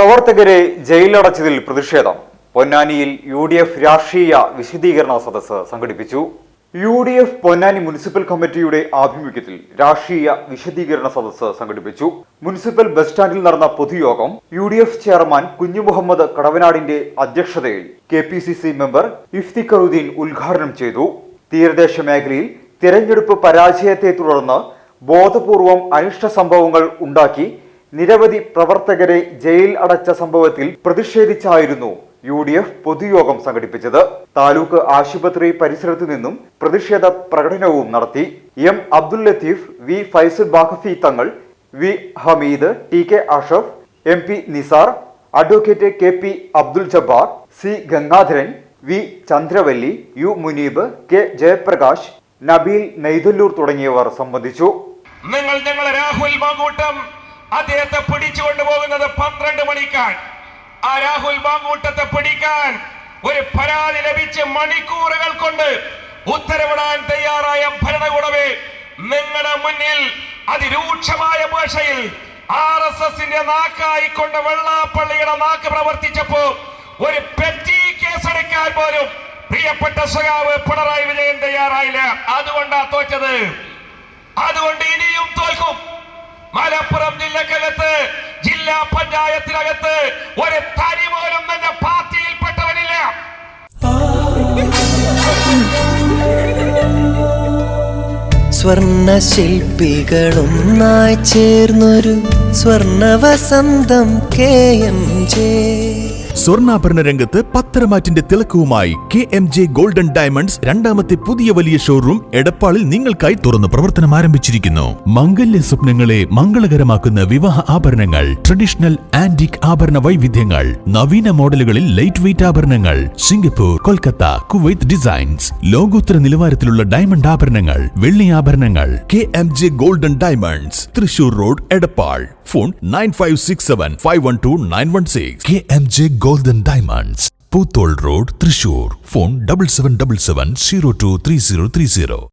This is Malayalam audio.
പ്രവർത്തകരെ ജയിലിലടച്ചതിൽ പ്രതിഷേധം. പൊന്നാനിയിൽ യു ഡി എഫ് രാഷ്ട്രീയ വിശദീകരണ സദസ്സ് സംഘടിപ്പിച്ചു. U D F Ponnani municipal കമ്മിറ്റിയുടെ ആഭിമുഖ്യത്തിൽ രാഷ്ട്രീയ വിശദീകരണ സദസ്സ് സംഘടിപ്പിച്ചു. മുനിസിപ്പൽ ബസ് സ്റ്റാൻഡിൽ നടന്ന പൊതുയോഗം യു ഡി എഫ് ചെയർമാൻ കുഞ്ഞു മുഹമ്മദ് കടവനാടിന്റെ അധ്യക്ഷതയിൽ K P C C member Iftikharuddin ഉദ്ഘാടനം ചെയ്തു. തീരദേശ മേഖലയിൽ തിരഞ്ഞെടുപ്പ് പരാജയത്തെ തുടർന്ന് ബോധപൂർവം അനിഷ്ട സംഭവങ്ങൾ ഉണ്ടാക്കി നിരവധി പ്രവർത്തകരെ ജയിൽ അടച്ച സംഭവത്തിൽ പ്രതിഷേധിച്ചായിരുന്നു യു ഡി എഫ് പൊതുയോഗം സംഘടിപ്പിച്ചത്. താലൂക്ക് ആശുപത്രി പരിസരത്തു നിന്നും പ്രതിഷേധ പ്രകടനവും നടത്തി. M Abdul Latheef V Faisal Baqavi Thangal V Hameed T K Ashraf M P Nisar advocate K P Abdul Jabbar C Gangadharan V Chandravalli U Muneeb K Jayaprakash Nabeel Neythalloor തുടങ്ങിയവർ സംബന്ധിച്ചു. നിങ്ങൾ ഞങ്ങളെ രാഹുൽ മാങ്കൂട്ടം അദ്ദേഹത്തെ പിടിച്ചു കൊണ്ടുപോകുന്നത് പന്ത്രണ്ട് മണിക്കാൻ ആ രാഹുൽ മാങ്കൂട്ടത്തെ പിടിക്കാൻ ഒരു പരാതി ലഭിച്ച് മണിക്കൂറുകൾ കൊണ്ട് ഉത്തരവിടാൻ തയ്യാറായ ഭരണകൂടമേ നിങ്ങളുടെ മുന്നിൽ അതിരൂക്ഷമായ ഭാഷയിൽ ആർ എസ് എസിന്റെ നാക്കായിക്കൊണ്ട് വെള്ളാപ്പള്ളിയുടെ നാക്ക് പ്രവർത്തിച്ചപ്പോ ഒരു പെറ്റി കേസെടുക്കാൻ പോലും പ്രിയപ്പെട്ട സഖാവ് പിണറായി വിജയൻ തയ്യാറായില്ല. അതുകൊണ്ടാ തോറ്റത്. ജില്ലാ പഞ്ചായത്തിനകത്ത് ഒരു തരി പോലും തന്നെ പാർട്ടിയിൽപ്പെട്ടവനില്ല. സ്വർണ ശില്പികളൊന്നായി ചേർന്നൊരു സ്വർണ വസന്തം കെ എം ജെ. സ്വർണാഭരണ രംഗത്ത് പത്തരമാറ്റിന്റെ തിളക്കവുമായി K M J golden diamonds രണ്ടാമത്തെ പുതിയ വലിയ ഷോറൂം എടപ്പാളിൽ നിങ്ങൾക്കായി തുറന്ന് പ്രവർത്തനം ആരംഭിച്ചിരിക്കുന്നു. മംഗല്യ സ്വപ്നങ്ങളെ മംഗളകരമാക്കുന്ന വിവാഹ ആഭരണങ്ങൾ ട്രഡീഷണൽ ആന്റിക് ആഭരണ വൈവിധ്യങ്ങൾ നവീന മോഡലുകളിൽ ലൈറ്റ് വെയിറ്റ് ആഭരണങ്ങൾ സിംഗപ്പൂർ കൊൽക്കത്ത കുവൈത്ത് ഡിസൈൻസ് ലോകോത്തര നിലവാരത്തിലുള്ള ഡയമണ്ട് ആഭരണങ്ങൾ വെള്ളി ആഭരണങ്ങൾ. K M J golden diamonds Thrissur road Edappal. Phone nine five six seven five one two nine one six. K M J golden diamonds Poothole road Thrissur phone double seven double seven zero two three zero three zero